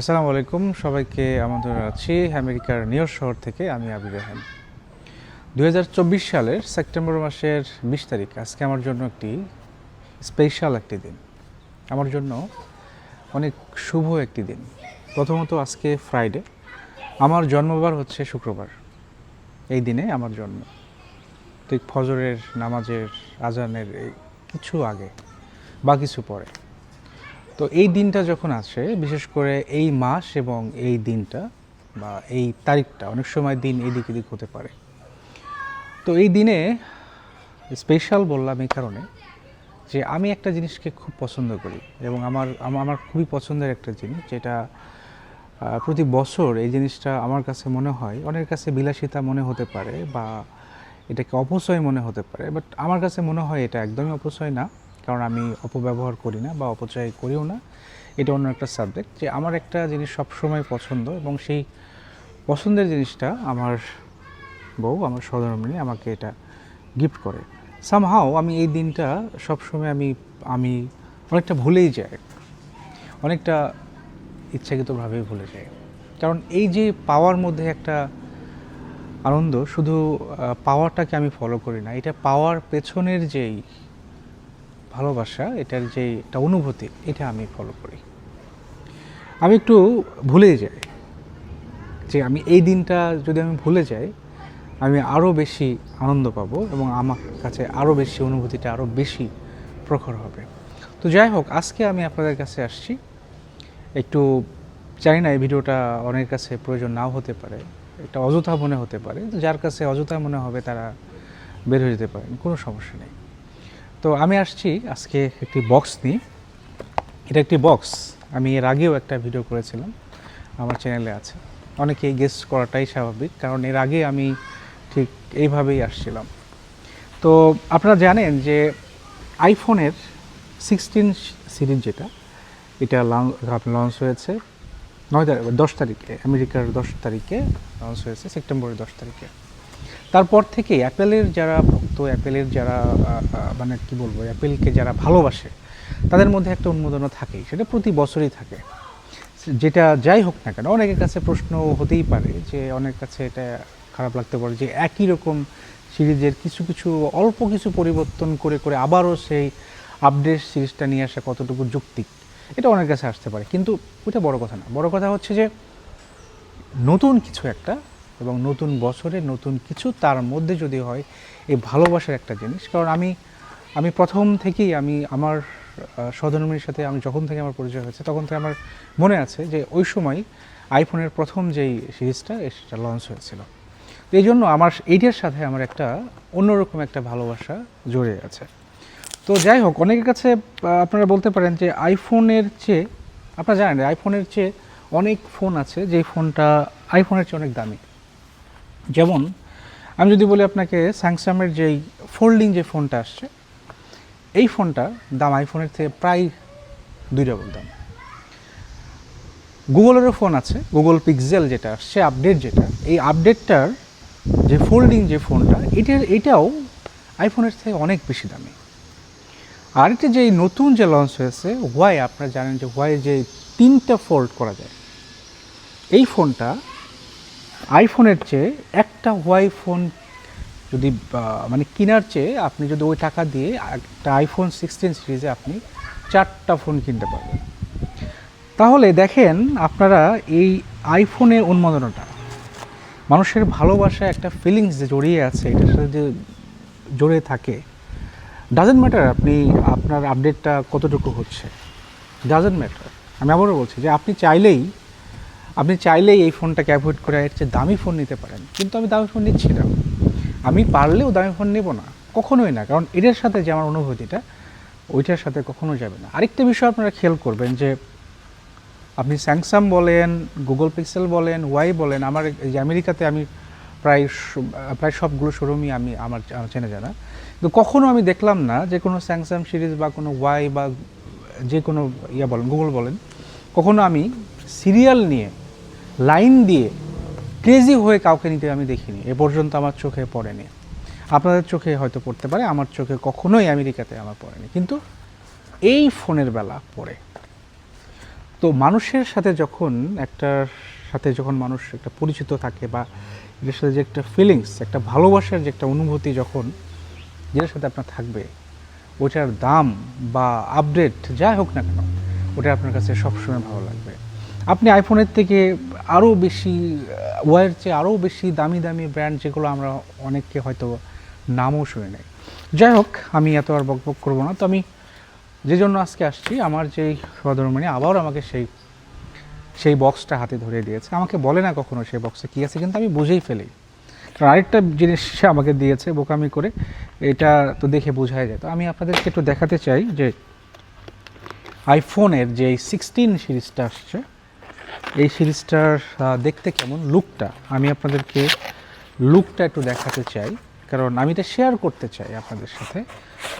আসসালামু আলাইকুম, সবাইকে আমন্ত্রণ আছি আমেরিকার নিউ ইয়র্ক শহর থেকে আমি আবির রেহান দু সালের সেপ্টেম্বর মাসের বিশ তারিখ, আজকে আমার জন্য একটি স্পেশাল একটি দিন। আমার জন্য অনেক শুভ একটি দিন। প্রথমত আজকে ফ্রাইডে আমার জন্মবার হচ্ছে শুক্রবার। এই দিনে আমার জন্ম। ঠিক ফজরের নামাজের, আজানের কিছু আগে, বা কিছু পরে। তো এই দিনটা যখন আসে, বিশেষ করে এই মাস এবং এই দিনটা বা এই তারিখটা, অনেক সময় দিন এদিক এদিক হতে পারে। তো এই দিনে স্পেশাল বললাম এই কারণে যে আমি একটা জিনিসকে খুব পছন্দ করি এবং আমার আমার খুবই পছন্দের একটা জিনিস যেটা প্রতি বছর এই জিনিসটা আমার কাছে মনে হয়, অনেকের কাছে বিলাসিতা মনে হতে পারে বা এটাকে অপচয় মনে হতে পারে বাট আমার কাছে মনে হয় এটা একদমই অপচয় না। কারণ আমি অপব্যবহার করি না বা অপচয় করিও না। এটা অন্য একটা সাবজেক্ট যে আমার একটা জিনিস সবসময় পছন্দ এবং সেই পছন্দের জিনিসটা আমার বউ, আমার সহধর্মিনী আমাকে এটা গিফট করে। সামহাও আমি এই দিনটা সবসময় আমি আমি অনেকটা ভুলেই যাই। অনেকটা ইচ্ছাকৃতভাবেই ভুলে যাই। কারণ এই যে পাওয়ার মধ্যে একটা আনন্দ, শুধু পাওয়ারটাকে আমি ফলো করি না, এটা পাওয়ার পেছনের যেই ভালোবাসা, এটার যে একটা অনুভূতি, এটা আমি ফলো করি। আমি একটু ভুলেই যাই যে আমি এই দিনটা যদি আমি ভুলে যাই, আমি আরও বেশি আনন্দ পাবো এবং আমার কাছে আরও বেশি অনুভূতিটা আরও বেশি প্রখর হবে। তো যাই হোক, আজকে আমি আপনাদের কাছে আসছি। একটু জানি না, এই ভিডিওটা অনেকের কাছে প্রয়োজন নাও হতে পারে এটা অযথা মনে হতে পারে। যার কাছে অযথা মনে হবে, তারা বের হয়ে যেতে পারেন, কোনো সমস্যা নেই। তো আমি আসছি আজকে একটি বক্স নিয়ে। এটা একটি বক্স আমি এর আগেও একটা ভিডিও করেছিলাম, আমার চ্যানেলে আছে। অনেকেই গেস করাটাই স্বাভাবিক, কারণ এর আগে আমি ঠিক এইভাবেই আসছিলাম। তো আপনারা জানেন যে আইফোনের সিক্সটিন সিরিজ যেটা, এটা লঞ্চ হয়েছে নয় তারিখ, দশ তারিখে, আমেরিকার দশ তারিখে লঞ্চ হয়েছে, সেপ্টেম্বরের দশ তারিখে। তারপর থেকে অ্যাপেলের যারা ভক্ত, অ্যাপেলের যারা মানে কি বলব, অ্যাপেলকে যারা ভালোবাসে, তাদের মধ্যে একটা উন্মোদনা থাকেই। সেটা প্রতি বছরই থাকে। যেটা যাই হোক না কেন, অনেকের কাছে প্রশ্ন হতেই পারে যে, অনেকের কাছে এটা খারাপ লাগতে পারে যে, একই রকম সিরিজের কিছু কিছু, অল্প কিছু পরিবর্তন করে করে আবারও সেই আপডেট সিরিজটা নিয়ে আসা কতটুকু যুক্তিক এটা অনেকের কাছে আসতে পারে। কিন্তু ওইটা বড় কথা না। বড় কথা হচ্ছে যে, নতুন কিছু একটা এবং নতুন বছরে নতুন কিছু তার মধ্যে যদি হয় এই ভালোবাসার একটা জিনিস। কারণ আমি আমি প্রথম থেকেই আমি আমার সহধর্মীর সাথে আমি যখন থেকে আমার পরিচয় হয়েছে, তখন থেকে আমার মনে আছে যে ওই সময় আইফোনের প্রথম যেই সিরিজটা সেটা লঞ্চ হয়েছিল। এই জন্য আমার এইটার সাথে আমার একটা অন্যরকম একটা ভালোবাসা জড়ে আছে। তো যাই হোক, অনেকের কাছে আপনারা বলতে পারেন যে আইফোনের চেয়ে, আপনারা জানেন আইফোনের চেয়ে অনেক ফোন আছে, যেই ফোনটা, আইফোনের চেয়ে অনেক দামি। যেমন, আমি যদি বলি আপনাকে স্যামসাংয়ের যেই ফোল্ডিং যে ফোনটা আসছে, এই ফোনটা দাম আইফোনের থেকে প্রায় দুই ডবল দাম। গুগলেরও ফোন আছে, গুগল পিক্সেল যেটা আসছে, আপডেট যেটা, এই আপডেটটার যে ফোল্ডিং যে ফোনটা, এটার, এটাও আইফোনের থেকে অনেক বেশি দামি। আরেকটা যে এই নতুন যে লঞ্চ হয়েছে ওয়াই আপনারা জানেন যে ওয়াই যে তিনটা ফোল্ড করা যায়, এই ফোনটা আইফোনের চেয়ে একটা ওয়াই ফোন যদি মানে কেনার চেয়ে আপনি যদি ওই টাকা দিয়ে একটা আইফোন সিক্সটিন সিরিজে আপনি চারটা ফোন কিনতে পারবেন। তাহলে দেখেন আপনারা এই আইফোনের উন্মাদনাটা, মানুষের ভালোবাসা একটা ফিলিংস যে জড়িয়ে আছে, এটার সাথে যে জড়িয়ে থাকে ডাজেন্ট ম্যাটার আপনি, আপনার আপডেটটা কতটুকু হচ্ছে ডাজেন্ট ম্যাটার আমি আবারও বলছি যে আপনি চাইলেই আপনি চাইলেই এই ফোনটাকে অ্যাভয়েড করে এর চেয়ে দামি ফোন নিতে পারেন, কিন্তু আমি দামি ফোন নিচ্ছি না। আমি পারলেও দামি ফোন নেব না, কখনোই না, কারণ এটার সাথে যে আমার অনুভূতিটা, ওইটার সাথে কখনো যাবে না। আরেকটা বিষয় আপনারা খেয়াল করবেন যে, আপনি স্যামসাং বলেন গুগল পিক্সেল বলেন ওয়াই বলেন, আমার এই আমেরিকাতে আমি প্রায় প্রায় সবগুলো শোরুমই আমি আমার আমার চেনা জানা। কিন্তু কখনও আমি দেখলাম না যে কোনো স্যামসাং সিরিজ বা কোনো ওয়াই বা যে কোনো ইয়া বলেন গুগল বলেন, কখনো আমি সিরিয়াল নিয়ে লাইন দিয়ে ক্রেজি হয়ে কাউকে নিতে আমি দেখিনি। এ পর্যন্ত আমার চোখে পড়েনি। আপনাদের চোখে হয়তো পড়তে পারে, আমার চোখে কখনোই আমেরিকাতে আমার পড়েনি। কিন্তু এই ফোনের বেলা পড়ে। তো মানুষের সাথে যখন একটার সাথে যখন মানুষ একটা পরিচিত থাকে বা এটার সাথে যে একটা ফিলিংস একটা ভালোবাসার যে একটা অনুভূতি যখন যেটার সাথে আপনার থাকবে, ওটার দাম বা আপডেট যাই হোক না কেন, ওটা আপনার কাছে সবসময় ভালো লাগবে। আপনি আইফোনের থেকে আরও বেশি ওয়ার চেয়ে আরও বেশি দামি দামি ব্র্যান্ড যেগুলো আমরা অনেককে হয়তো নামও শুনে নেই। যাই হোক, আমি এত আর বকবক করব না। তো আমি যে জন্য আজকে আসছি, আমার যেই সহধর্মিনী আবার আমাকে সেই সেই বক্সটা হাতে ধরে দিয়েছে। আমাকে বলে না কখনো সেই বক্সে কী আছে, কিন্তু আমি বুঝেই ফেলি। কারণ আরেকটা জিনিস সে আমাকে দিয়েছে বোকামি করে, এটা তো দেখে বোঝাই যায়। তো আমি আপনাদেরকে একটু দেখাতে চাই যে আইফোনের যে সিক্সটিন সিরিজটা আসছে এই সিরিজটার দেখতে কেমন লুকটা? আমি আপনাদেরকে লুকটা একটু দেখাতে চাই, কারণ আমি এটা শেয়ার করতে চাই আপনাদের সাথে,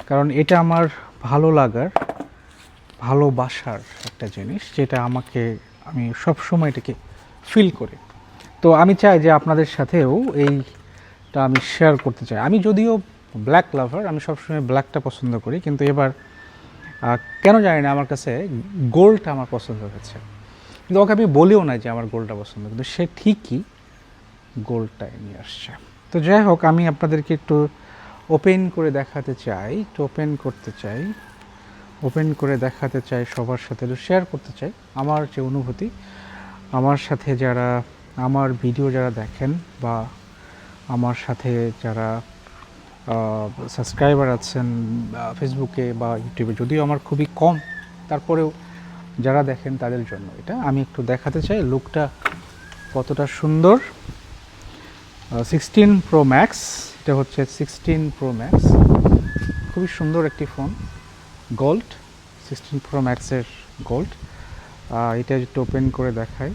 কারণ এটা আমার ভালো লাগার ভালোবাসার একটা জিনিস, যেটা আমাকে, আমি সব সময় এটাকে ফিল করি। তো আমি চাই যে আপনাদের সাথেও এইটা আমি শেয়ার করতে চাই। আমি যদিও ব্ল্যাক লাভার আমি সবসময় ব্ল্যাকটা পছন্দ করি, কিন্তু এবার কেন জানি না, আমার কাছে গোল্ডটা আমার পছন্দ হয়েছে। কিন্তু ওকে আমি বলিও না যে আমার গোলটা পছন্দ, কিন্তু সে ঠিকই গোল্ডটাই নিয়ে আসছে। তো যাই হোক, আমি আপনাদেরকে একটু ওপেন করে দেখাতে চাই, একটু ওপেন করতে চাই ওপেন করে দেখাতে চাই সবার সাথে, একটু শেয়ার করতে চাই আমার যে অনুভূতি। আমার সাথে যারা, আমার ভিডিও যারা দেখেন বা আমার সাথে যারা সাবস্ক্রাইবার আছেন ফেসবুকে বা ইউটিউবে যদিও আমার খুবই কম, তারপরেও যারা দেখেন তাদের জন্য। এটা আমি একটু দেখাতে চাই, লুকটা কতটা সুন্দর। সিক্সটিন প্রো ম্যাক্স এটা হচ্ছে সিক্সটিন প্রো ম্যাক্স খুবই সুন্দর একটি ফোন গোল্ড সিক্সটিন প্রো ম্যাক্সের গোল্ড এটা একটু ওপেন করে দেখাই।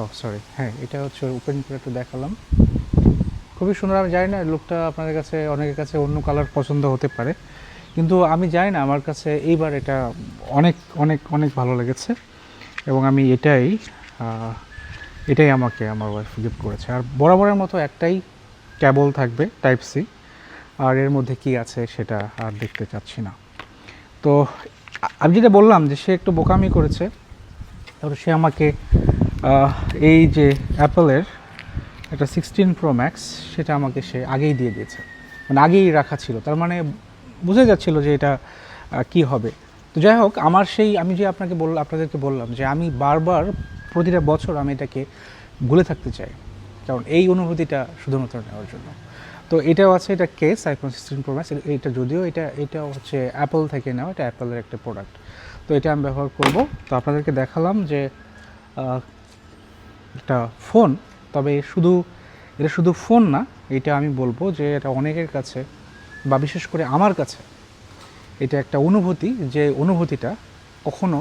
ও সরি হ্যাঁ এটা হচ্ছে ওপেন করে একটু দেখালাম। খুবই সুন্দর, আমি জানি না লুকটা আপনাদের কাছে, অনেকের কাছে অন্য কালার পছন্দ হতে পারে। কিন্তু আমি জানি না, আমার কাছে এইবার এটা অনেক অনেক অনেক ভালো লেগেছে এবং আমি এটাই এটাই আমাকে আমার ওয়াইফ গিফট করেছে। আর বরাবরের মতো একটাই ক্যাবল থাকবে টাইপ সি আর এর মধ্যে কি আছে সেটা আর দেখতে চাচ্ছি না। তো, আমি যেটা বললাম যে সে একটু বোকামি করেছে, তারপরে সে আমাকে এই যে অ্যাপেলের একটা সিক্সটিন প্রো ম্যাক্স সেটা আমাকে সে আগেই দিয়ে দিয়েছে। মানে আগেই রাখা ছিল। তার মানে বোঝা যাচ্ছিল যে এটা কি হবে। তো যাই হোক, আমার সেই, আমি যে আপনাকে বল, আপনাদেরকে বললাম যে আমি বারবার প্রতিটা বছর আমি এটাকে ভুলে থাকতে চাই। কারণ এই অনুভূতিটা শুধুমাত্র নেওয়ার জন্য। তো এটাও আছে, এটা কেস আইফোন সিক্সটিন প্রো এটা যদিও এটা এটা হচ্ছে অ্যাপল থেকে নেওয়া, এটা অ্যাপেলের একটা প্রোডাক্ট তো এটা আমি ব্যবহার করব। তো আপনাদেরকে দেখালাম যে একটা ফোন তবে শুধু, এটা শুধু ফোন না, এটা আমি বলব যে এটা অনেকের কাছে বা বিশেষ করে আমার কাছে এটা একটা অনুভূতি যে অনুভূতিটা কখনো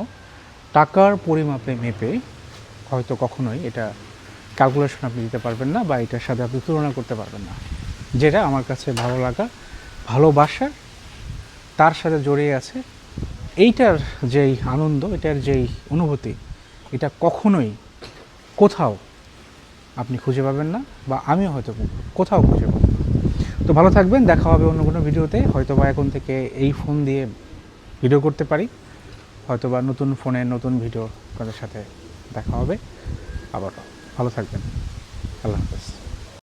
টাকার পরিমাপে মেপে হয়তো কখনোই এটা ক্যালকুলেশন আপনি দিতে পারবেন না বা এটার সাথে আপনি তুলনা করতে পারবেন না যেটা আমার কাছে ভালো লাগা ভালোবাসার তার সাথে জড়িয়ে আছে, এইটার যেই আনন্দ, এটার যেই অনুভূতি, এটা কখনোই কোথাও আপনি খুঁজে পাবেন না বা আমিও হয়তো কোথাও খুঁজে পাবো। তো ভালো থাকবেন, দেখা হবে অন্য কোনো ভিডিওতে। হয়তো বা এখন থেকে এই ফোন দিয়ে ভিডিও করতে পারি। হয়তো বা নতুন ফোনে নতুন ভিডিও আপনাদের সাথে দেখা হবে। আবারও ভালো থাকবেন। আল্লাহ হাফেজ।